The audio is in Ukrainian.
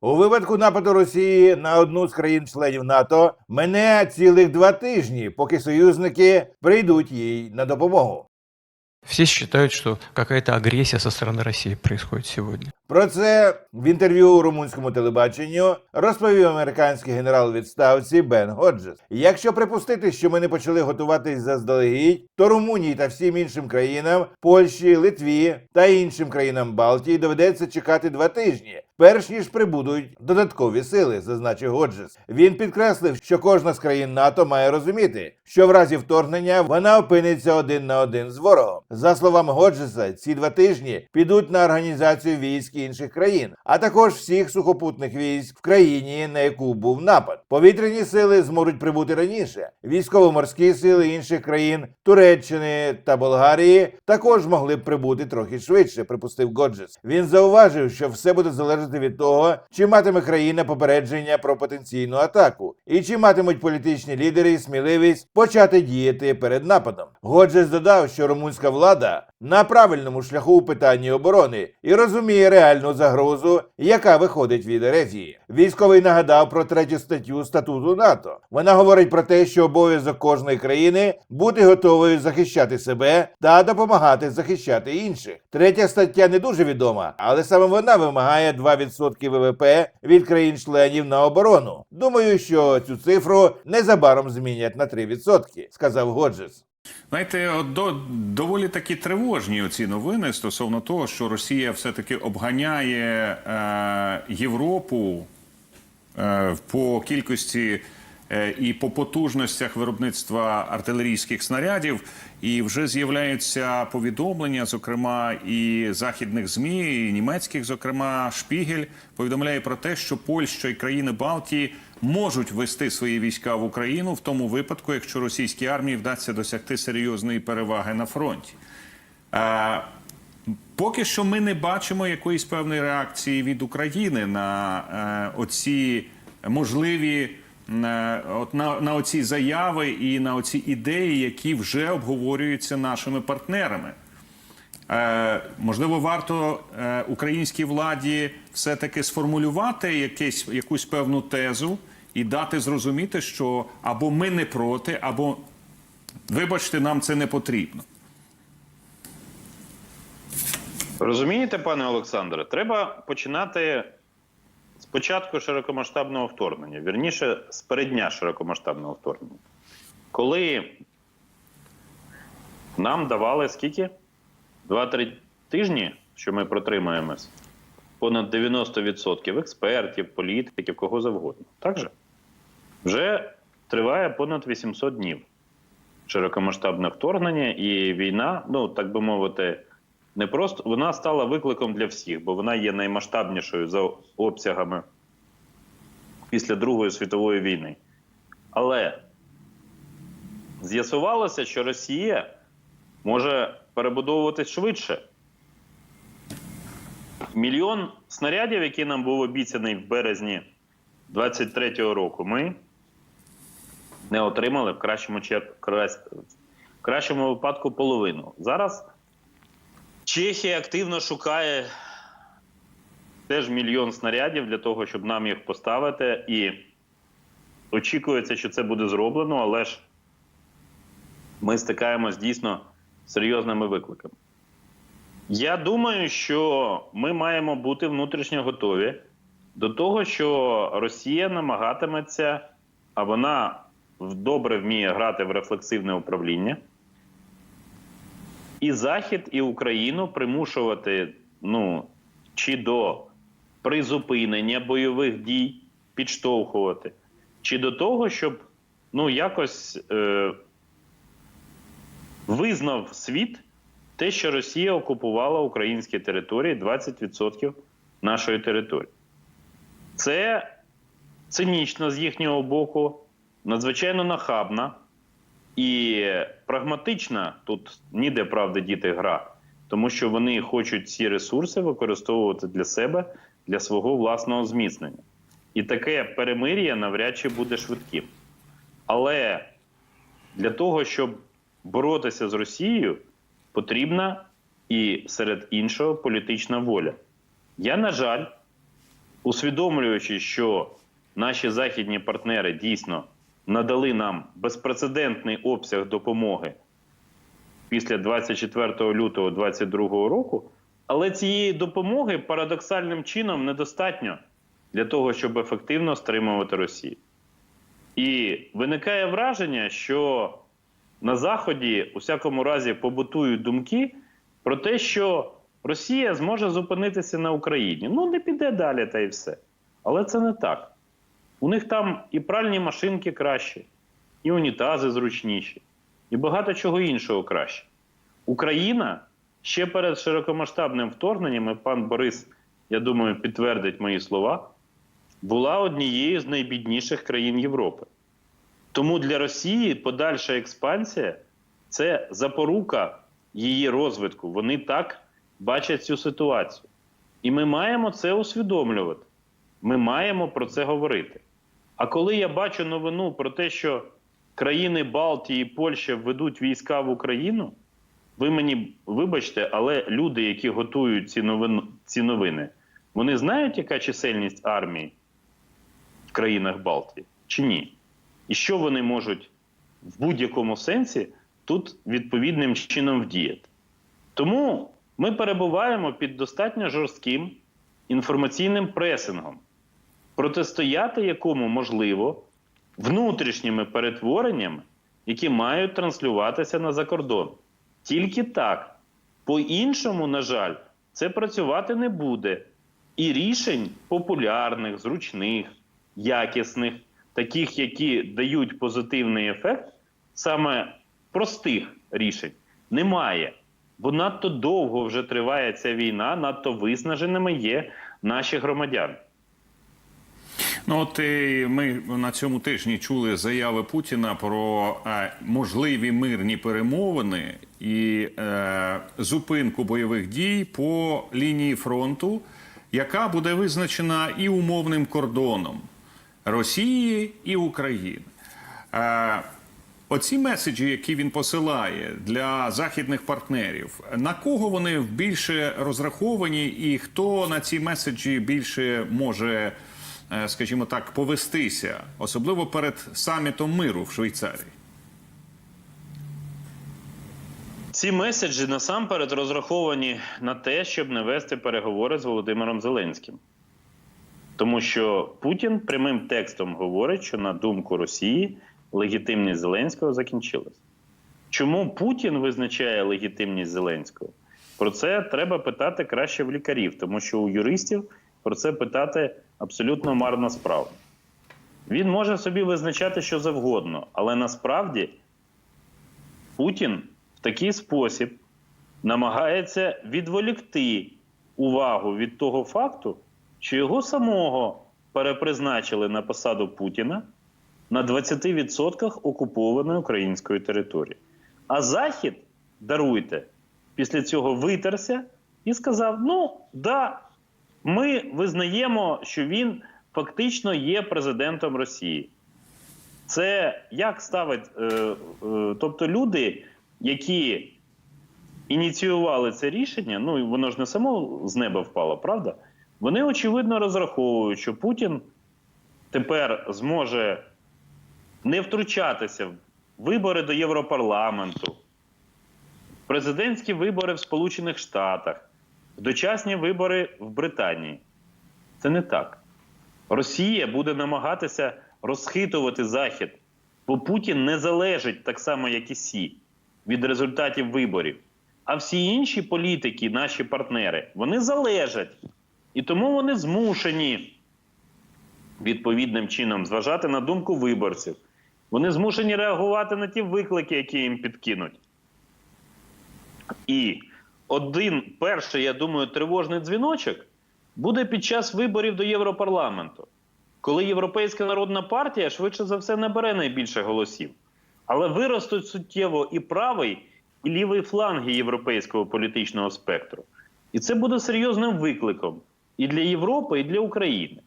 У випадку нападу Росії на одну з країн-членів НАТО мене цілих два тижні, поки союзники прийдуть їй на допомогу. Все считают, что какая-то агрессия со стороны России происходит сегодня. Про це в інтерв'ю румунському телебаченню розповів американський генерал відставці Бен Годжес. Якщо припустити, що ми не почали готуватись заздалегідь, то Румунії та всім іншим країнам, Польщі, Литві та іншим країнам Балтії доведеться чекати два тижні, перш ніж прибудуть додаткові сили, зазначив Годжес. Він підкреслив, що кожна з країн НАТО має розуміти, що в разі вторгнення вона опиниться один на один з ворогом. За словами Годжеса, ці два тижні підуть на організацію військ інших країн, а також всіх сухопутних військ в країні, на яку був напад. Повітряні сили зможуть прибути раніше. Військово-морські сили інших країн Туреччини та Болгарії також могли б прибути трохи швидше, припустив Годжес. Він зауважив, що все буде залежати від того, чи матиме країна попередження про потенційну атаку, і чи матимуть політичні лідери сміливість почати діяти перед нападом. Годжес додав, що румунська влада на правильному шляху у питанні оборони і розуміє реальну загрозу, яка виходить від Ерефії. Військовий нагадав про третю статтю статуту НАТО. Вона говорить про те, що обов'язок кожної країни бути готовою захищати себе та допомагати захищати інших. Третя стаття не дуже відома, але саме вона вимагає 2% ВВП від країн-членів на оборону. Думаю, що цю цифру незабаром змінять на 3%, сказав Годжес. Знаєте, до, доволі такі тривожні оці новини стосовно того, що Росія все-таки обганяє е, Європу е, по кількості і по потужностях виробництва артилерійських снарядів. І вже з'являються повідомлення, зокрема і західних змі, і німецьких, зокрема, Шпігель повідомляє про те, що Польща і країни Балтії можуть вести свої війська в Україну в тому випадку, якщо російській армії вдасться досягти серйозної переваги на фронті. Е, Поки що ми не бачимо якоїсь певної реакції від України на е, оці можливі е, от на, на оці заяви і на оці ідеї, які вже обговорюються нашими партнерами. Е, можливо, варто е, українській владі все-таки сформулювати якесь, якусь певну тезу і дати зрозуміти, що або ми не проти, або вибачте, нам це не потрібно. Розумієте, пане Олександре, треба починати початку широкомасштабного вторгнення, вірніше, з переддня широкомасштабного вторгнення. Коли нам давали скільки? 2-3 тижні, що ми протримаємось, понад 90% експертів, політиків, кого завгодно. Так же? Вже триває понад 800 днів широкомасштабне вторгнення і війна, ну так би мовити, не просто вона стала викликом для всіх, бо вона є наймасштабнішою за обсягами після Другої світової війни. Але з'ясувалося, що Росія може перебудовуватись швидше. Мільйон снарядів, який нам був обіцяний в березні 23-го року, ми не отримали в кращому, в кращому випадку половину. Зараз Чехія активно шукає теж мільйон снарядів для того, щоб нам їх поставити. І очікується, що це буде зроблено, але ж ми стикаємось дійсно з серйозними викликами. Я думаю, що ми маємо бути внутрішньо готові до того, що Росія намагатиметься, а вона добре вміє грати в рефлексивне управління і Захід, і Україну примушувати ну, чи до призупинення бойових дій, підштовхувати, чи до того, щоб ну, якось е, визнав світ те, що Росія окупувала українські території 20% нашої території. Це цинічно з їхнього боку, надзвичайно нахабна. І прагматична тут ніде правди діти гра, тому що вони хочуть ці ресурси використовувати для себе, для свого власного зміцнення. І таке перемир'я навряд чи буде швидким. Але для того, щоб боротися з Росією, потрібна і серед іншого політична воля. Я, на жаль, усвідомлюючи, що наші західні партнери дійсно надали нам безпрецедентний обсяг допомоги після 24 лютого 2022 року, але цієї допомоги парадоксальним чином недостатньо для того, щоб ефективно стримувати Росію. І виникає враження, що на Заході у всякому разі побутують думки про те, що Росія зможе зупинитися на Україні. Ну, не піде далі, та й все. Але це не так. У них там і пральні машинки кращі, і унітази зручніші, і багато чого іншого краще. Україна ще перед широкомасштабним вторгненням, і пан Борис, я думаю, підтвердить мої слова, була однією з найбідніших країн Європи. Тому для Росії подальша експансія це запорука її розвитку. Вони так бачать цю ситуацію. І ми маємо це усвідомлювати. Ми маємо про це говорити. А коли я бачу новину про те, що країни Балтії і Польща ведуть війська в Україну, ви мені вибачте, але люди, які готують ці новини, ці новини, вони знають, яка чисельність армії в країнах Балтії чи ні? І що вони можуть в будь-якому сенсі тут відповідним чином вдіяти? Тому ми перебуваємо під достатньо жорстким інформаційним пресингом, протистояти якому можливо внутрішніми перетвореннями, які мають транслюватися на закордон. Тільки так. По-іншому, на жаль, це працювати не буде. І рішень популярних, зручних, якісних, таких, які дають позитивний ефект, саме простих рішень, немає. Бо надто довго вже триває ця війна, надто виснаженими є наші громадяни. Ну от ми на цьому тижні чули заяви Путіна про е, можливі мирні перемовини і е, зупинку бойових дій по лінії фронту, яка буде визначена і умовним кордоном Росії і України. Е, Оці меседжі, які він посилає для західних партнерів, на кого вони більше розраховані, і хто на ці меседжі більше може, скажімо так, повестися, особливо перед самітом миру в Швейцарії? Ці меседжі насамперед розраховані на те, щоб не вести переговори з Володимиром Зеленським. Тому що Путін прямим текстом говорить, що на думку Росії легітимність Зеленського закінчилась. Чому Путін визначає легітимність Зеленського? Про це треба питати краще в лікарів, тому що у юристів про це питати абсолютно марна справа. Він може собі визначати що завгодно, але насправді Путін в такий спосіб намагається відволікти увагу від того факту, що його самого перепризначили на посаду Путіна на 20% окупованої української території. А Захід, даруйте, після цього витерся і сказав: ну, да, ми визнаємо, що він фактично є президентом Росії. Це як ставить, е, е, тобто люди, які ініціювали це рішення, ну воно ж не само з неба впало, правда? Вони очевидно розраховують, що Путін тепер зможе не втручатися в вибори до Європарламенту, президентські вибори в Сполучених Штатах, дочасні вибори в Британії. Це не так. Росія буде намагатися розхитувати Захід, бо Путін не залежить так само, як і Сі, від результатів виборів. А всі інші політики, наші партнери, вони залежать. І тому вони змушені відповідним чином зважати на думку виборців. Вони змушені реагувати на ті виклики, які їм підкинуть. І один перший, я думаю, тривожний дзвіночок буде під час виборів до Європарламенту, коли Європейська народна партія швидше за все набере найбільше голосів. Але виростуть суттєво і правий, і лівий фланги європейського політичного спектру. І це буде серйозним викликом і для Європи, і для України.